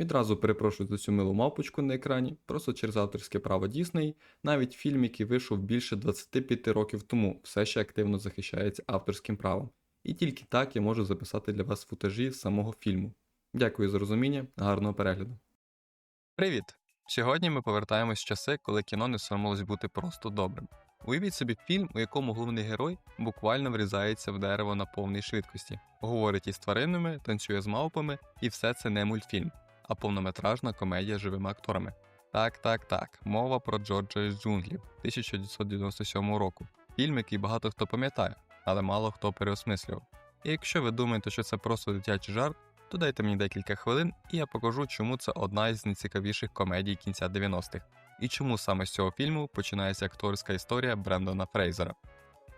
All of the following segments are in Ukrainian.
Відразу перепрошую за цю милу мавпочку на екрані, просто через авторське право Дісней, навіть фільм, який вийшов більше 25 років тому, все ще активно захищається авторським правом. І тільки так я можу записати для вас футажі з самого фільму. Дякую за розуміння, гарного перегляду. Привіт! Сьогодні ми повертаємось в часи, коли кіно не соромилось бути просто добрим. Уявіть собі фільм, у якому головний герой буквально врізається в дерево на повній швидкості, говорить із тваринами, танцює з мавпами, і все це не мультфільм, а повнометражна комедія з живими акторами. Так, так, так, мова про Джорджа із джунглів 1997 року. Фільм, який багато хто пам'ятає, але мало хто переосмислював. І якщо ви думаєте, що це просто дитячий жарт, то дайте мені декілька хвилин, і я покажу, чому це одна із найцікавіших комедій кінця 90-х, і чому саме з цього фільму починається акторська історія Брендона Фрейзера.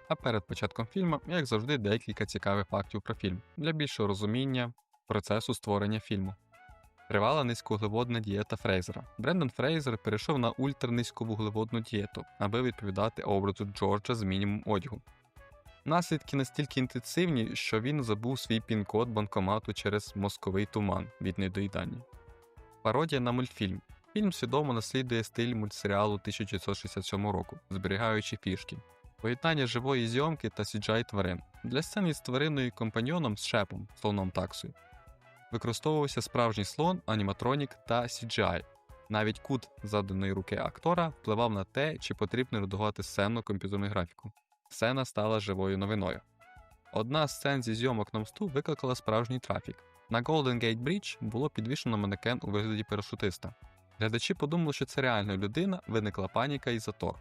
А перед початком фільму, як завжди, декілька цікавих фактів про фільм для більшого розуміння процесу створення фільму. Тривала низьковуглеводна дієта Фрейзера. Брендон Фрейзер перейшов на ультранизьковуглеводну дієту, аби відповідати образу Джорджа з мінімум одягу. Наслідки настільки інтенсивні, що він забув свій пін-код банкомату через мозковий туман від недоїдання. Пародія на мультфільм. Фільм свідомо наслідує стиль мультсеріалу 1967 року, зберігаючи фішки, поєднання живої зйомки та CGI тварин. Для сцени з твариною і компаньйоном з шепом, слоном таксою. Використовувався справжній слон, аніматронік та CGI. Навіть кут заданої руки актора впливав на те, чи потрібно редагувати сцену комп'ютерну графіку. Сцена стала живою новиною. Одна з сцен зі зйомок на мосту викликала справжній трафік. На Golden Gate Bridge було підвішено манекен у вигляді парашутиста. Глядачі подумали, що це реальна людина, виникла паніка і затор.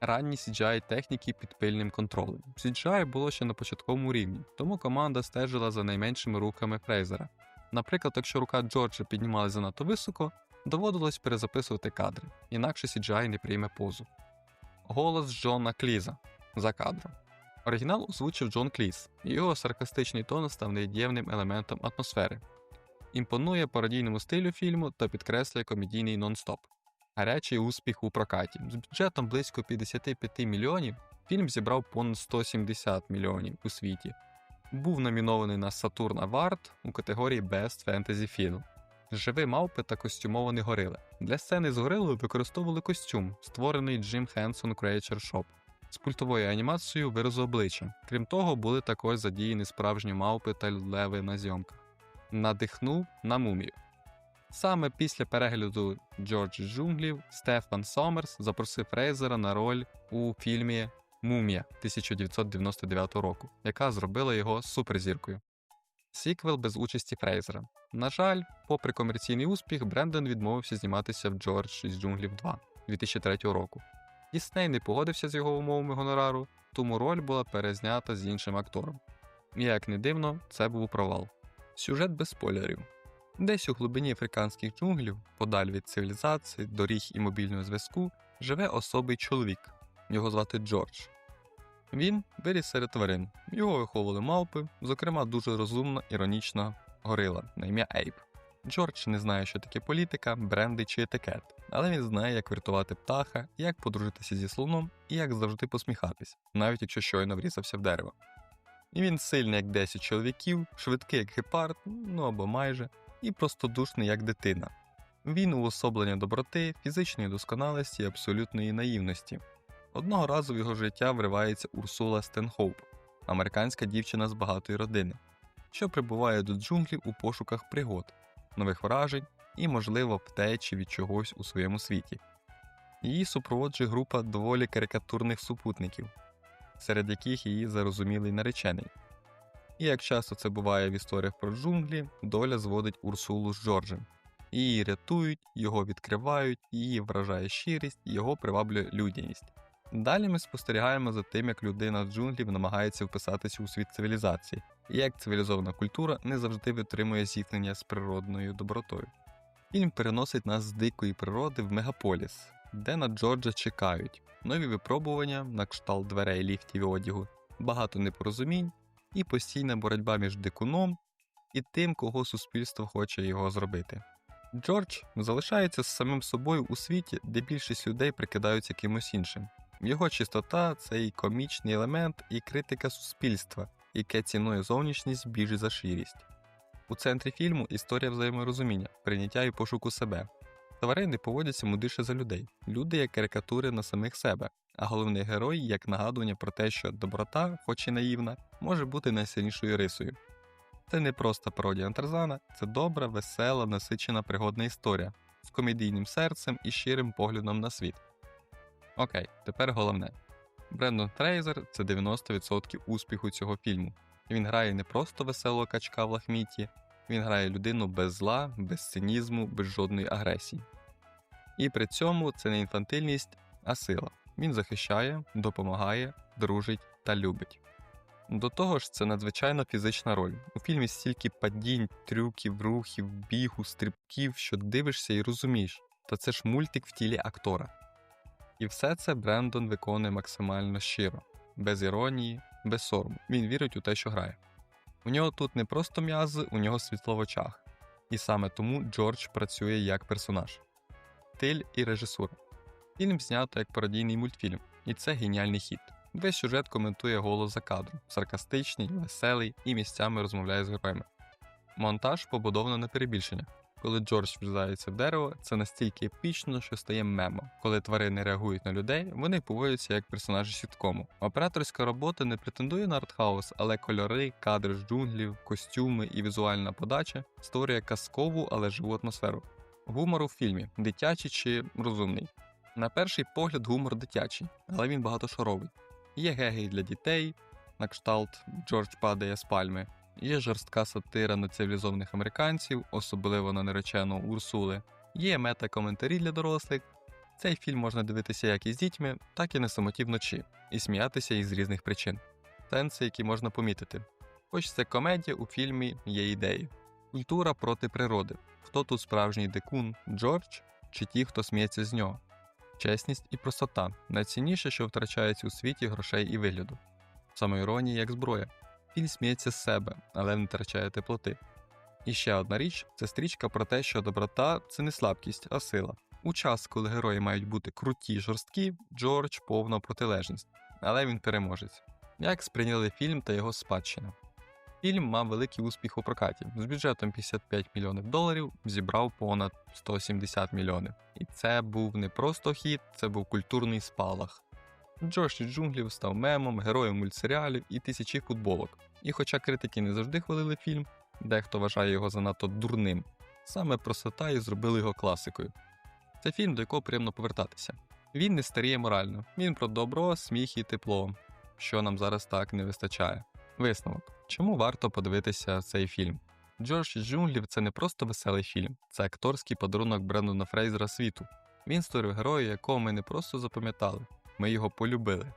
Ранні CGI техніки під пильним контролем. CGI було ще на початковому рівні, тому команда стежила за найменшими рухами Фрейзера. Наприклад, якщо рука Джорджа піднімалася занадто високо, доводилось перезаписувати кадри, інакше CGI не прийме позу. Голос Джона Кліза за кадром. Оригінал озвучив Джон Кліс, і його саркастичний тон став невід'ємним елементом атмосфери. Імпонує пародійному стилю фільму та підкреслює комедійний нон-стоп. Гарячий успіх у прокаті. З бюджетом близько 55 мільйонів фільм зібрав понад 170 мільйонів у світі. Був номінований на Saturn Award у категорії Best Fantasy Film. Живі мавпи та костюмовані горили. Для сцени з горилою використовували костюм, створений Джим Хенсон Creature Shop з пультовою анімацією виразу обличчя. Крім того, були також задіяні справжні мавпи та леви на зйомках. Надихнув на мумію. Саме після перегляду Джордж Джунглів Стефан Сомерс запросив Фрейзера на роль у фільмі Мумія 1999 року, яка зробила його суперзіркою. Сіквел без участі Фрейзера. На жаль, попри комерційний успіх, Брендон відмовився зніматися в Джордж із джунглів 2 2003 року. Дісней не погодився з його умовами гонорару, тому роль була перезнята з іншим актором. Як не дивно, це був провал. Сюжет без спойлерів. Десь у глибині африканських джунглів, подаль від цивілізації, доріг і мобільного зв'язку, живе особий чоловік. Його звати Джордж. Він виріс серед тварин. Його виховували мавпи, зокрема, дуже розумна, іронічна горила на ім'я Ейб. Джордж не знає, що таке політика, бренди чи етикет, але він знає, як врятувати птаха, як подружитися зі слоном і як завжди посміхатись, навіть якщо щойно врізався в дерево. І він сильний, як 10 чоловіків, швидкий, як гепард, ну або майже, і простодушний, як дитина. Він уособлення доброти, фізичної досконалості і абсолютної наївності. Одного разу в його життя вривається Урсула Стенхоуп, американська дівчина з багатої родини, що прибуває до джунглів у пошуках пригод, нових вражень і, можливо, втечі від чогось у своєму світі. Її супроводжує група доволі карикатурних супутників, серед яких її зарозумілий наречений. І як часто це буває в історіях про джунглі, доля зводить Урсулу з Джорджем. Її рятують, його відкривають, її вражає щирість, його приваблює людяність. Далі ми спостерігаємо за тим, як людина джунглів намагається вписатися у світ цивілізації, і як цивілізована культура не завжди витримує зіткнення з природною добротою. Фільм переносить нас з дикої природи в мегаполіс, де на Джорджа чекають нові випробування на кшталт дверей ліфтів і одягу, багато непорозумінь і постійна боротьба між дикуном і тим, кого суспільство хоче його зробити. Джордж залишається з самим собою у світі, де більшість людей прикидаються кимось іншим. Його чистота це і комічний елемент, і критика суспільства, яке цінує зовнішність більш за ширість. У центрі фільму історія взаєморозуміння, прийняття і пошуку себе. Тварини поводяться мудріше за людей, люди як карикатури на самих себе, а головний герой як нагадування про те, що доброта, хоч і наївна, може бути найсильнішою рисою. Це не просто пародія на Тарзана, це добра, весела, насичена пригодна історія з комедійним серцем і щирим поглядом на світ. Окей, тепер головне. Брендон Фрейзер це 90% успіху цього фільму. Він грає не просто веселого качка в лахміті, він грає людину без зла, без цинізму, без жодної агресії. І при цьому це не інфантильність, а сила. Він захищає, допомагає, дружить та любить. До того ж, це надзвичайно фізична роль. У фільмі стільки падінь, трюків, рухів, бігу, стрибків, що дивишся і розумієш, та це ж мультик в тілі актора. І все це Брендон виконує максимально щиро, без іронії, без сорому. Він вірить у те, що грає. У нього тут не просто м'язи, у нього світло в очах. І саме тому Джордж працює як персонаж. Стиль і режисура. Фільм знято як пародійний мультфільм, і це геніальний хід. Весь сюжет коментує голос за кадром, саркастичний, веселий і місцями розмовляє з героями. Монтаж побудовано на перебільшення. Коли Джордж врізається в дерево, це настільки епічно, що стає мемом. Коли тварини реагують на людей, вони поводяться як персонажі сіткому. Операторська робота не претендує на артхаус, але кольори, кадри з джунглів, костюми і візуальна подача створює казкову, але живу атмосферу. Гумор у фільмі дитячий чи розумний. На перший погляд гумор дитячий, але він багатошаровий. Є геги для дітей, на кшталт Джордж падає з пальми. Є жорстка сатира на цивілізованих американців, особливо на наречену Урсули. Є мета-коментарі для дорослих. Цей фільм можна дивитися як із дітьми, так і на самоті вночі, і сміятися із різних причин. Сенси, які можна помітити. Хоч це комедія, у фільмі є ідеї. Культура проти природи. Хто тут справжній дикун, Джордж чи ті, хто сміється з нього? Чесність і простота найцінніше, що втрачається у світі грошей і вигляду. Самоіронія як зброя. Фільм сміється з себе, але не втрачає теплоти. І ще одна річ це стрічка про те, що доброта це не слабкість, а сила. У час, коли герої мають бути круті й жорсткі, Джордж повна протилежність, але він переможець. Як сприйняли фільм та його спадщина? Фільм мав великий успіх у прокаті. З бюджетом 55 мільйонів доларів зібрав понад 170 мільйонів. І це був не просто хіт, це був культурний спалах. Джош із джунглів став мемом, героєм мультсеріалів і тисячі футболок. І хоча критики не завжди хвалили фільм, дехто вважає його занадто дурним, саме простота і зробили його класикою. Це фільм, до якого приємно повертатися. Він не старіє морально, він про добро, сміх і тепло, що нам зараз так не вистачає. Висновок. Чому варто подивитися цей фільм? Джордж джунглів це не просто веселий фільм, це акторський подарунок Брендона Фрейзера світу. Він створив героя, якого ми не просто запам'ятали, ми його полюбили.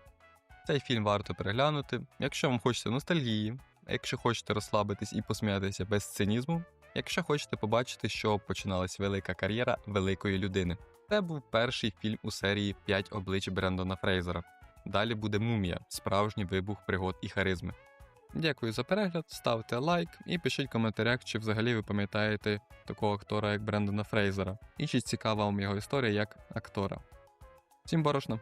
Цей фільм варто переглянути, якщо вам хочеться ностальгії, якщо хочете розслабитись і посміятися без цинізму, якщо хочете побачити, що починалась велика кар'єра великої людини. Це був перший фільм у серії «5 облич Брендона Фрейзера. Далі буде мумія, справжній вибух пригод і харизми. Дякую за перегляд, ставте лайк і пишіть в коментарях, чи взагалі ви пам'ятаєте такого актора, як Брендона Фрейзера, і чи цікава вам його історія як актора. Всім борошно!